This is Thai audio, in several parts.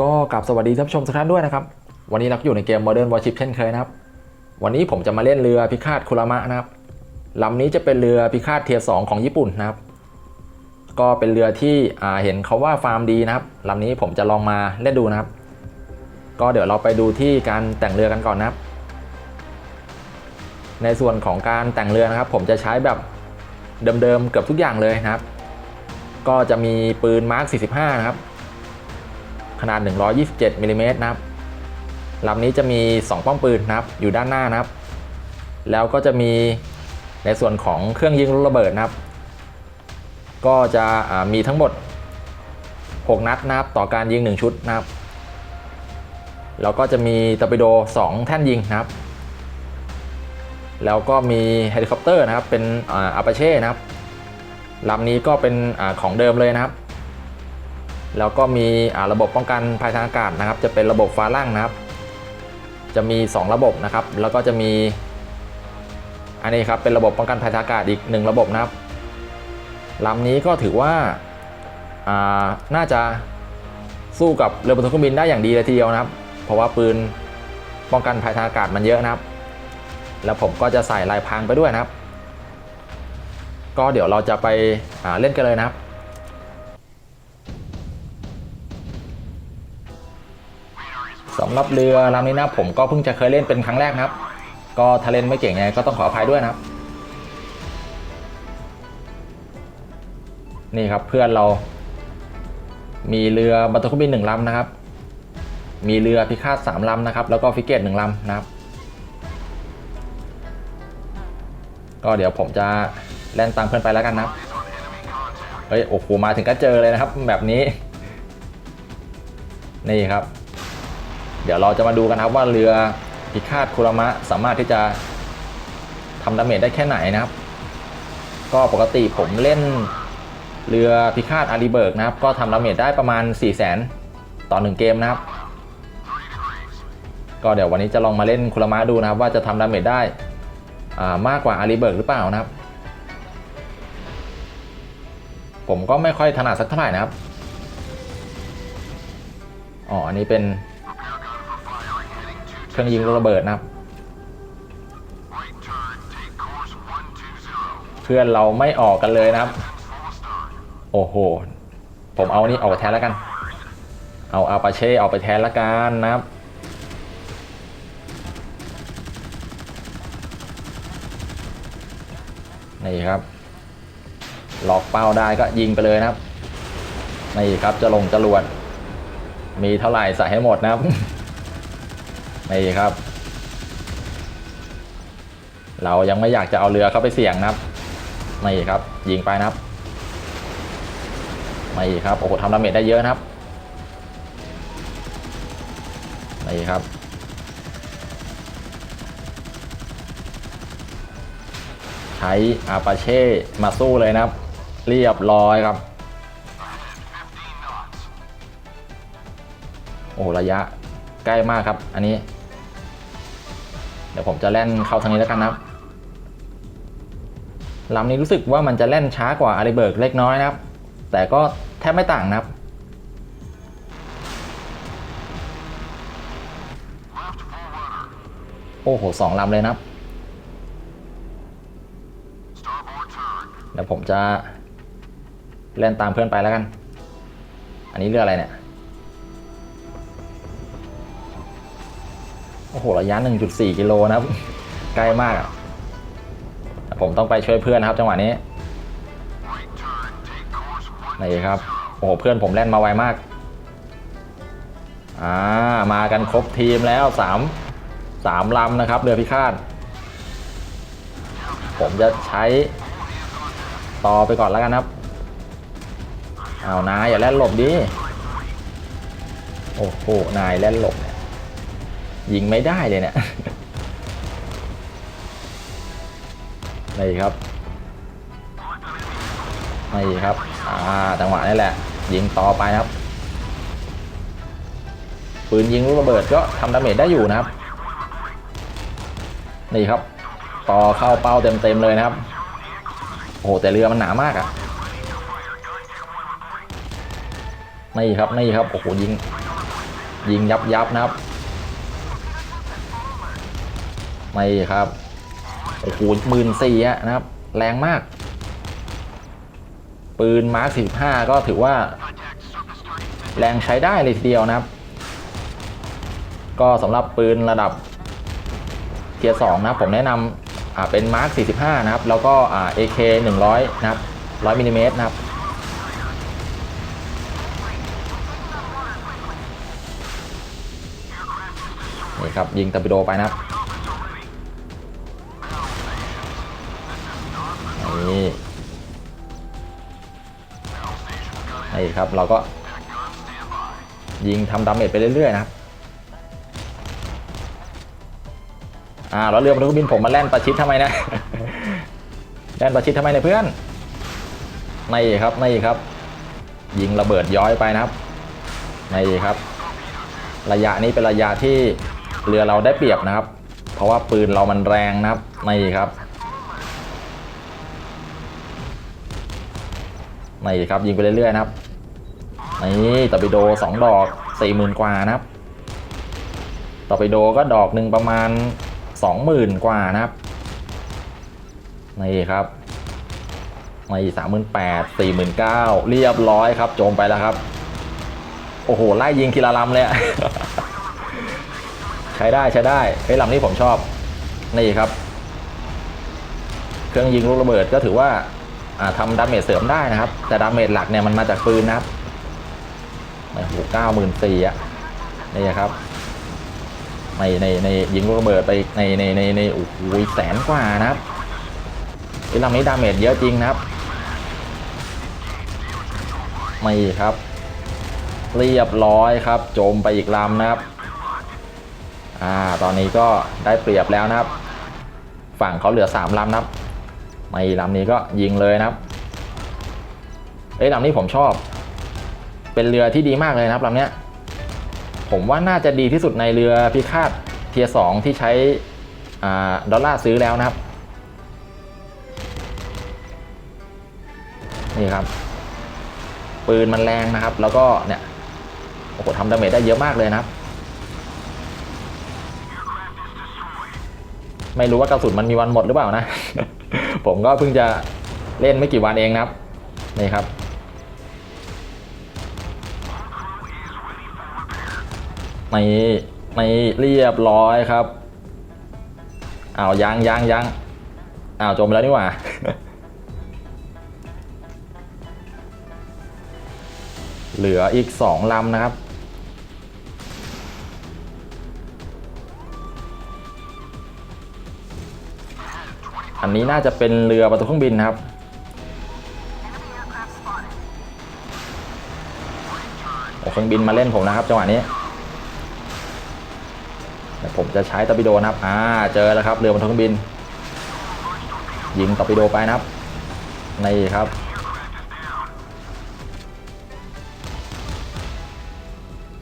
ก็กลับสวัสดีท่านผู้ชมทุกท่านด้วยนะครับ วันนี้เราก็อยู่ในเกม Modern Warship เช่นเคยนะครับ วันนี้ผมจะมาเล่นเรือพิฆาตคุรามะนะครับลำนี้จะเป็นเรือพิฆาตเทียร์สของญี่ปุ่นนะครับ ก็เป็นเรือที่เห็นเขาว่าฟาร์มดีนะครับลำนี้ผมจะลองมาเล่นดูนะครับ ก็เดี๋ยวเราไปดูที่การแต่งเรือกันก่อนนะครับ ในส่วนของการแต่งเรือนะครับ ผมจะใช้แบบเดิมๆเกือบทุกอย่างเลยนะครับ ก็จะมีปืนมาร์ค45 นะครับ ขนาด 127มิลลิเมตรนะครับลำนี้จะมี 2 ป้อมปืนนะครับ อยู่ด้านหน้านะครับ แล้วก็จะมีในส่วนของเครื่องยิงลูกระเบิดนะครับ ก็จะมีทั้งหมด 6 นัดนะครับต่อการยิง 1 ชุดนะครับ แล้วก็จะมีตอร์ปิโด 2 แท่นยิงนะครับ แล้วก็มีเฮลิคอปเตอร์นะครับ เป็นอาปาเช่นะครับลำนี้ก็เป็นอของเดิมเลยนะครับ แล้วก็มีระบบป้องกันภัยทางอากาศนะครับ จะเป็นระบบฟ้าล่างนะครับ จะมี 2 ระบบนะครับ แล้วก็จะมี อันนี้ครับเป็นระบบป้องกันภัยทางอากาศอีก 1 ระบบนะครับลำนี้ก็ถือว่าน่าจะสู้กับเรือบนเครื่องบินได้อย่างดีเลยทีเดียวนะครับ เพราะว่าปืนป้องกันภัยทางอากาศมันเยอะนะครับ แล้วผมก็จะใส่ลายพรางไปด้วยนะครับ ก็เดี๋ยวเราจะไปเล่นกันเลยนะครับ สำหรับเรือลำนี้นะผมก็เพิ่งจะเคยเล่นเป็นครั้งแรกนะครับ ก็ถ้าเล่นไม่เก่งไงก็ต้องขออภัยด้วยนะครับ นี่ครับเพื่อนเรา มีเรือบรรทุกเคบินหนึ่งลำนะครับ มีเรือพิฆาตสามลำนะครับ แล้วก็ฟิเกตหนึ่งลำนะครับ ก็เดี๋ยวผมจะแล่นตามเพื่อนไปแล้วกันนะครับเฮ้ยโอ้โหมาถึงก็เจอเลยนะครับ แบบนี้ นี่ครับ เดี๋ยวเราจะมาดูกันครับว่าเรือพิฆาตคุรมะสามารถที่จะทำดาเมจได้แค่ไหนนะครับ ก็ปกติผมเล่นเรือพิฆาตอารีเบิร์กนะครับ ก็ทำดาเมจได้ประมาณ 4 0 0 0 0 0ต่อ 1 เกมนะครับ ก็เดี๋ยววันนี้จะลองมาเล่นคุรมะดูนะครับ ว่าจะทำดาเมจได้ามากกว่าอารีเบิร์กหรือเปล่านะครับ ผมก็ไม่ค่อยถนัดสักเท่าไหร่นะครับอ๋ออันนี้เป็น รื่องยิงระเบิดนะครับ เพื่อนเราไม่ออกกันเลยนะครับ โอ้โห ผมเอานี่ออกไปแทนแล้วกัน เอาอาปาเช่ออกไปแทนแล้วกันนะครับนี่ครับ หลอกเป้าได้ก็ยิงไปเลยนะครับนี่ครับจะลงจรวด มีเท่าไหร่ใส่ให้หมดนะครับ นี่ครับ เรายังไม่อยากจะเอาเรือเข้าไปเสี่ยงนะครับนี่ครับ ยิงไปนะครับนี่ครับโอ้โหทำดาเมจได้เยอะนะครับนี่ครับใช้อาปาเช่มาสู้เลยนะครับ เรียบร้อยครับ โอ้ระยะใกล้มากครับ อันนี้ ดี๋ยวผมจะแล่นเข้าทางนี้แล้วกันนะครับลำนี้รู้สึกว่ามันจะแล่นช้ากว่าอาริเบิร์กเล็กน้อยนะครับ แต่ก็แทบไม่ต่างนะครับโอ้โหสองลำเลยนะครับเดี๋ยวผมจะเล่นตามเพื่อนไปแล้วกัน อันนี้เรืออะไรเนี่ย อ้โห ระยะ 1.4 กิโลนะครับ ใกล้มากอะแต่ผมต้องไปช่วยเพื่อนครับ จังหวะนี้นี่ครับ โอ้โห เพื่อนผมแล่นมาไวมาก อ่า มากันครบทีมแล้วสามสามลำนะครับ เรือพิฆาต ผมจะใช้ต่อไปก่อนแล้วกันครับ เอานายอย่าแล่นหลบดิ โอ้โห นายแล่นหลบ ยิงไม่ได้เลยเนี่ยนี่ครับนี่ครับ อ่า จังหวะนี้แหละ ยิงต่อไปครับ ปืนยิงลูกระเบิดก็ทำดาเมจได้อยู่นะครับ นี่ครับ ต่อเข้าเป้าเต็มๆเลยนะครับ โอ้โห แต่เรือมันหนามากอะ่ะนี่ครับนี่ครับ โอ้โหยิง ยิงยับยับนะครับ ไม่ครับโอ้โหหมื่นสี่อะนะครับ แรงมาก ปืนมาร์ค45ก็ถือว่า แรงใช้ได้เลยทีเดียวนะครับ ก็สำหรับปืนระดับเทียร์2นะผมแนะนำอ่าเป็นมาร์ค45นะครับ แล้วก็อ่า AK 100นะครับ100มิลลิเมตรนะครับนี่ครับยิงตอร์ปิโดไปนะครับ นี่นี่ครับเราก็ยิงทำดาเมจไปเรื่อยๆนะครับอ่าแล้วเรือบรรทุกบินผมมาแล่นประชิดทำไมนะแล่นประชิดทำไมเนี่ยเพื่อนนี่ครับนี่ครับ ยิงระเบิดย้อยไปนะครับนี่ครับ ระยะนี้เป็นระยะที่เรือเราได้เปรียบนะครับ เพราะว่าปืนเรามันแรงนะครับนี่ครับ นี่ครับยิงไปเรื่อยๆนะครับนี่ตอร์ปิโดสองดอกสี่หมื่นกว่านะครับตอร์ปิโดก็ดอกหนึ่งประมาณสองหมื่นกว่านะครับนี่ครับนี่สามหมื่นแปดสี่หมื่นเก้าเรียบร้อยครับโจมไปแล้วครับ โอ้โหไล่ยิงทีละลำเลยใช้ได้ใช้ได้เฮ้ลำนี้ผมชอบนี่ครับ เครื่องยิงลูกระเบิดก็ถือว่า ทำดาเมจเสริมได้นะครับ แต่ดาเมจหลักเนี่ยมันมาจากปืนนะครับโอ้โหเก้าหมื่นสี่อะนี่ครับ ในในในยิงลูกระเบิดไปในในในในโอ้โหแสนกว่านะครับไอ้ลำนี้ดาเมจเยอะจริงนะครับไม่ครับ เรียบร้อยครับ โจมไปอีกลำนะครับ อ่า ตอนนี้ก็ได้เปรียบแล้วนะครับ ฝั่งเขาเหลือสามลำนะครับ ไม่ลำนี้ก็ยิงเลยนะครับ เอ้ยลำนี้ผมชอบ เป็นเรือที่ดีมากเลยนะครับลำเนี้ย ผมว่าน่าจะดีที่สุดในเรือพิฆาตเทียสองที่ใช้อดอลลาร์ซื้อแล้วนะครับ นี่ครับ ปืนมันแรงนะครับ แล้วก็เนี่ยโอ้โหทำดาเมจได้เยอะมากเลยนะครับ ไม่รู้ว่ากระสุนมันมีวันหมดหรือเปล่านะ ผมก็เพิ่งจะเล่นไม่กี่วันเองนะครับ นี่ครับนี่นี่เรียบร้อยครับอ้าวยังยังยังอ้าวจมไปแล้วนี่หว่าเหลืออีกสองลำนะครับ อันนี้น่าจะเป็นเรือประตูเครื่องบินนะครับ โอ้เครื่องบินมาเล่นผมนะครับจังหวะนี้เดี๋ยวผมจะใช้ตอร์ปิโดนะครับ อ่า เจอแล้วครับ เรือบนท้องเครื่องบิน ยิงตอร์ปิโดไปนะครับ นี่ครับ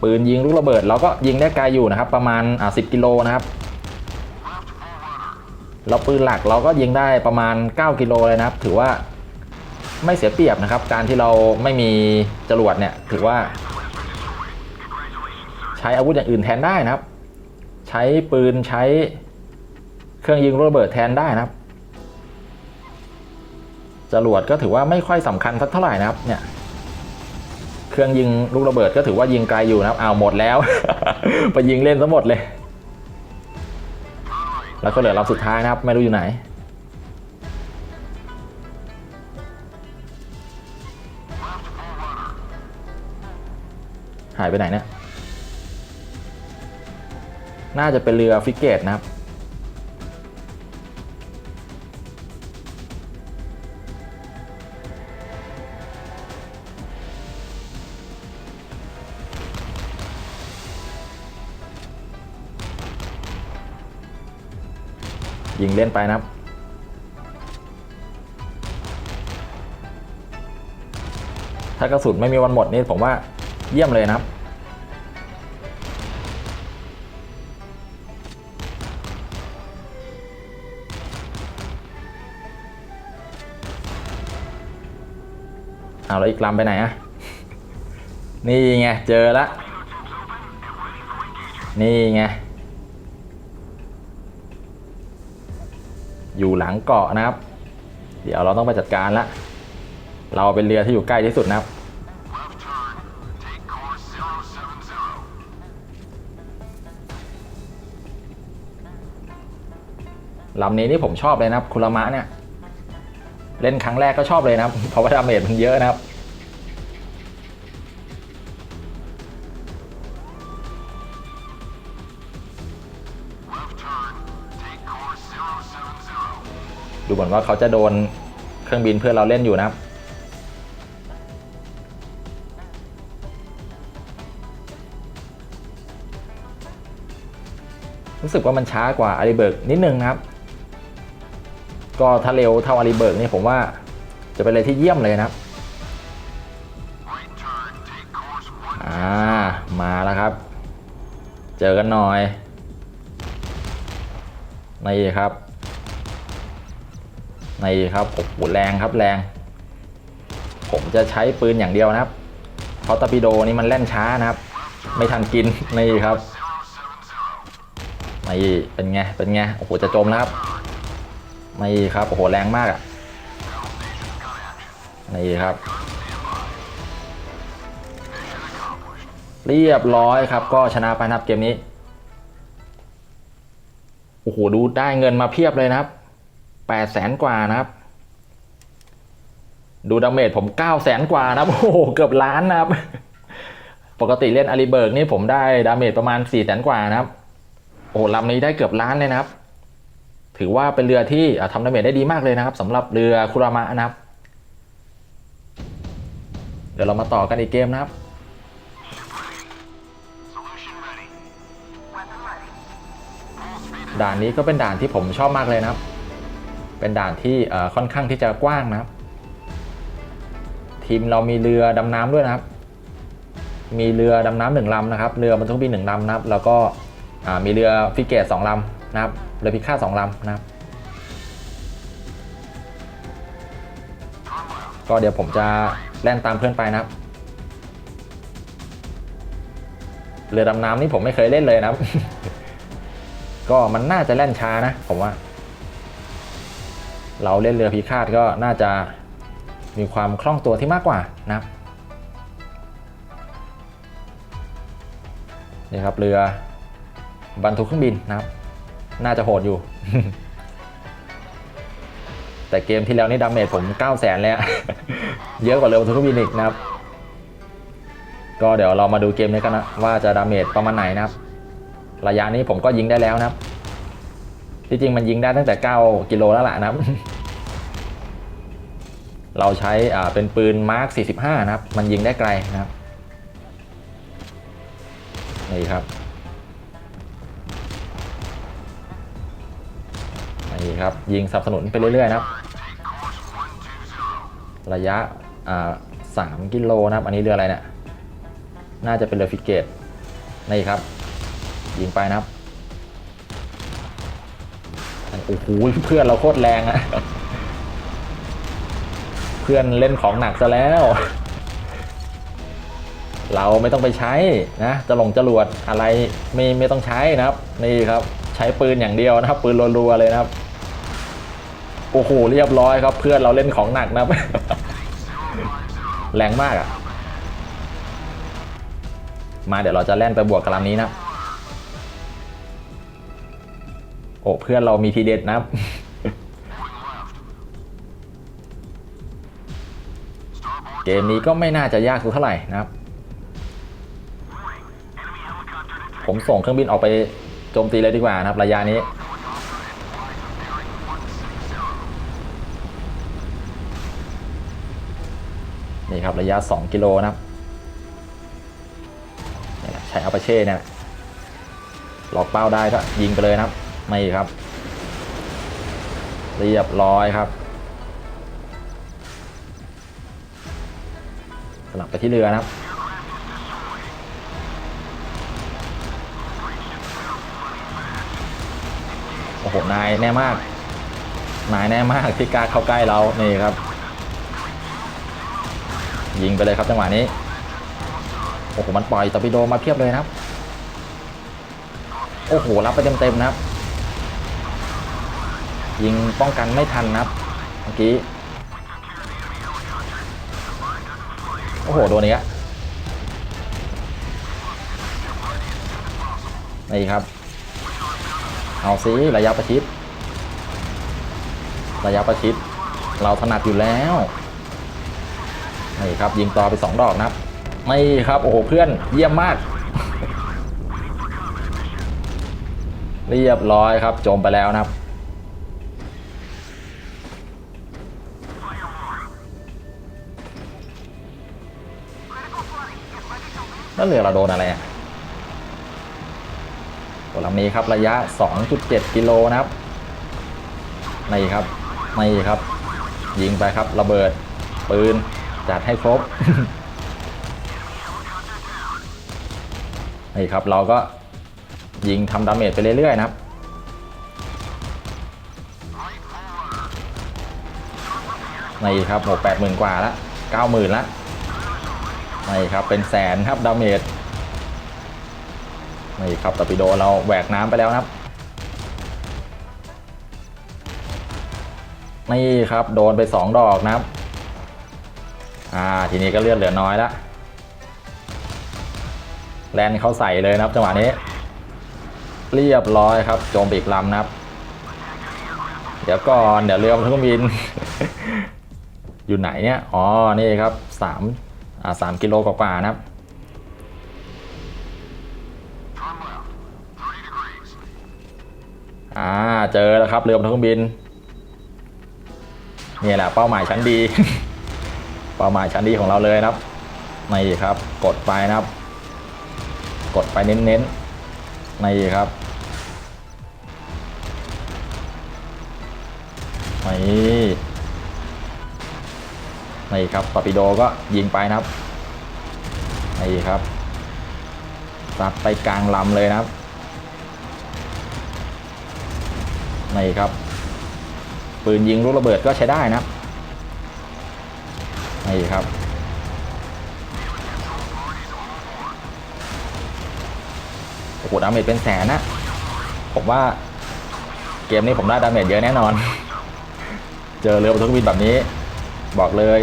ปืนยิงลูกระเบิดเราก็ยิงได้ไกลอยู่นะครับ ประมาณอ่าสิกิโลนะครับ แล้วปืนหลักเราก็ยิงได้ประมาณ 9 กิโลเลยนะครับ ถือว่าไม่เสียเปรียบนะครับ การที่เราไม่มีจรวดเนี่ยถือว่า ใช้อาวุธอย่างอื่นแทนได้นะครับ ใช้ปืนใช้เครื่องยิงลูกระเบิดแทนได้นะครับจรวดก็ถือว่าไม่ค่อยสำคัญสักเท่าไหร่นะครับเนี่ยเครื่องยิงลูกระเบิดก็ถือว่ายิงไกลอยู่นะครับอ้าหมดแล้ว ไปยิงเล่นซะหมดเลย แล้วก็เหลือลำสุดท้ายนะครับ ไม่รู้อยู่ไหน หายไปไหนเนี่ย น่าจะเป็นเรือฟริเกตนะครับ ยิงเล่นไปนะครับ ถ้ากระสุนไม่มีวันหมดนี่ผมว่าเยี่ยมเลยนะครับ เอาแล้วอีกลำไปไหนอะนี่ไง เจอละ นี่ไง อยู่หลังเกาะนะครับ เดี๋ยวเราต้องไปจัดการละ เราเป็นเรือที่อยู่ใกล้ที่สุดนะครับ ลำนี้นี่ผมชอบเลยนะครับคุรามะเนี่ย เล่นครั้งแรกก็ชอบเลยนะครับ เพราะว่าดาเมจมันเยอะนะครับ 070. ดูเหมือนว่าเขาจะโดนเครื่องบินเพื่อนเราเล่นอยู่นะครับรู้สึกว่ามันช้ากว่าอาริเบิร์กนิดนึงนะครับ ก็ถ้าเร็วเท่าอาริเบิร์กนี่ผมว่าจะเป็นอะไรที่เยี่ยมเลยนะครับอ่ามาแล้วครับ เจอกันหน่อยนี่ครับ นี่ครับโอ้โหแรงครับแรง ผมจะใช้ปืนอย่างเดียวนะครับ เพราะตอร์ปิโดนี่มันเล่นช้านะครับ ไม่ทันกินนี่ครับนี่เป็นไงเป็นไงโอ้โหจะจมแล้วครับนี่ครับโอ้โหแรงมากอะนี่ครับ เรียบร้อยครับ ก็ชนะไปนะครับเกมนี้โอ้โหดูได้เงินมาเพียบเลยนะครับ แปดแสนกว่านะครับ ดูดาเมจผมเก้าแสนกว่านะครับ โอ้โห เกือบล้านนะครับ ปกติเล่นอาริเบิร์กนี่ผมได้ดาเมจประมาณสี่แสนกว่านะครับ โอ้ลำนี้ได้เกือบล้านเลยนะครับ ถือว่าเป็นเรือที่ทำดาเมจได้ดีมากเลยนะครับสำหรับเรือคุรามะนะครับ เดี๋ยวเรามาต่อกันอีกเกมนะครับด่านนี้ก็เป็นด่านที่ผมชอบมากเลยนะครับ เป็นด่านที่ค่อนข้างที่จะกว้างนะครับ ทีมเรามีเรือดำน้ำด้วยนะครับ มีเรือดำน้ำหนึ่งลำนะครับ เรือบรรทุกบินหนึ่งลำนะครับ แล้วก็มีเรือฟิเกตสองลำนะครับ เรือพิฆาตสองลำนะครับ ก็เดี๋ยวผมจะแล่นตามเพื่อนไปนะครับ เรือดำน้ำนี่ผมไม่เคยเล่นเลยนะครับ ก็มันน่าจะแล่นช้านะผมว่า เราเล่นเรือพิฆาตก็น่าจะมีความคล่องตัวที่มากกว่านะครับนี่ครับเรือบรรทุกเครื่องบินนะครับ น่าจะโหดอยู่ แต่เกมที่แล้วนี่ดาเมจผม 9 0 0 0 0 0เลยเยอะกว่าเรือบรรทุกเครื่องบินอีกนะครับ ก็เดี๋ยวเรามาดูเกมนี้กันนะว่าจะดาเมจประมาณไหนนะครับ ระยะนี้ผมก็ยิงได้แล้วนะครับ ที่จริงมันยิงได้ตั้งแต่ 9 กิโลแล้วล่ะนะครับ เราใช้อ่าเป็นปืนมาร์ค45 นะครับ มันยิงได้ไกลนะครับ นี่ครับ นี่ครับ ยิงสนับสนุนไปเรื่อยๆนะครับ ระยะอ่าสามกิโลนะครับ อันนี้เรืออะไรเนี่ย น่าจะเป็นเรือฟิเกต นี่ครับ ยิงไปนะครับ โอ้โหเพื่อนเราโคตรแรงอะเพื่อนเล่นของหนักซะแล้ว เราไม่ต้องไปใช้นะจะหลงจรวดอะไรไม่ไม่ต้องใช้นะครับ นี่ครับใช้ปืนอย่างเดียวนะครับ ปืนรัวๆเลยนะครับโอ้โหเรียบร้อยครับ เพื่อนเราเล่นของหนักนะครับ แรงมากอะมาเดี๋ยวเราจะแล่นไปบวกกับลำนี้นะ โอ้เพื่อนเรามีทีเด็ดนะเกมนี้ก็ไม่น่าจะยากสักเท่าไหร่นะครับ ผมส่งเครื่องบินออกไปโจมตีเลยดีกว่านะครับ ระยะนี้ นี่ครับระยะ 2 กิโลนะครับใช้อัปเช่เนี่ยแหละหลอกเป้าได้ก็ยิงไปเลยนะครับ ไม่ครับ เรียบร้อยครับสลับไปที่เรือนะครับ โอ้โห นายแน่มาก นายแน่มากที่กล้าเข้าใกล้เรา นี่ครับ ยิงไปเลยครับจังหวะนี้ โอ้โห มันปล่อยตอร์ปิโดมาเพียบเลยนะครับ โอ้โห รับไปเต็มๆนะครับ ยิงป้องกันไม่ทันนะครับเมื่อกี้ โอ้โห โดนอีกแล้วนี่ครับ เอาซิระยะประชิด ระยะประชิด เราถนัดอยู่แล้ว นี่ครับ ยิงต่อไปสองดอกนะครับนี่ครับ โอ้โห เพื่อนเยี่ยมมาก เรียบร้อยครับ จมไปแล้วนะครับ แล้วเรือเราโดนอะไรอะตัวลำนี้ครับระยะ 2.7 กิโลนะครับนี่ครับนี่ครับ ยิงไปครับระเบิดปืนจัดให้ครบนี่ครับเราก็ยิงทำดาเมจไปเรื่อยๆนะครับนี่ครับโอ้แปดหมื่นกว่าละเก้าหมื่นละ นี่ครับเป็นแสนครับดาเมจนี่ครับตอร์ปิโดเราแหวกน้ำไปแล้วครับนี่ครับโดนไปสองดอกนะครับอ่าทีนี้ก็เลือดเหลือน้อยละแลนเขาใส่เลยนะครับจังหวะนี้ เรียบร้อยครับ โจมปอีกลำนะครับ เดี๋ยวก่อนเดี๋ยวเรือมันเครื่องบิน อยู่ไหนเนี่ย อ๋อ นี่ครับสาม สามกิโลกว่าๆนะครับอ่าเจอแล้วครับเรือบนเครื่องบินนี่แหละเป้าหมายชั้นดี เป้าหมายชั้นดีของเราเลยนะครับนี่ครับ กดไปนะครับ กดไปเน้นๆนี่ครับนี่นี่ครับตอร์ปิโดก็ยิงไปนะครับ นี่ครับซัดไปกลางลำเลยนะครับนี่ครับ ปืนยิงลูกระเบิดก็ใช้ได้นะครับนี่ครับโอ้โหดาเมจเป็นแสนนะผมว่าเกมนี้ผมได้ดาเมจเยอะแน่นอน เจอเรือบนเครื่องบินแบบนี้ บอกเลย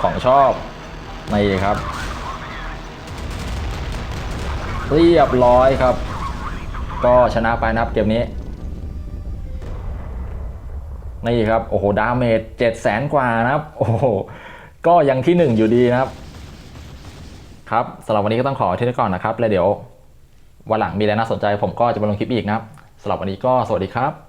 ของชอบนี่ครับ เรียบร้อยครับ ก็ชนะไปนะครับเกมนี้ นี่ครับ โอ้โห ดาเมจเจ็ดแสนกว่านะครับ โอ้โห ก็ยังที่หนึ่งอยู่ดีนะครับ ครับสำหรับวันนี้ก็ต้องขอที่นี้ก่อนนะครับ แล้วเดี๋ยววันหลังมีอะไรน่าสนใจผมก็จะมาลงคลิปอีกนะครับสำหรับวันนี้ก็สวัสดีครับ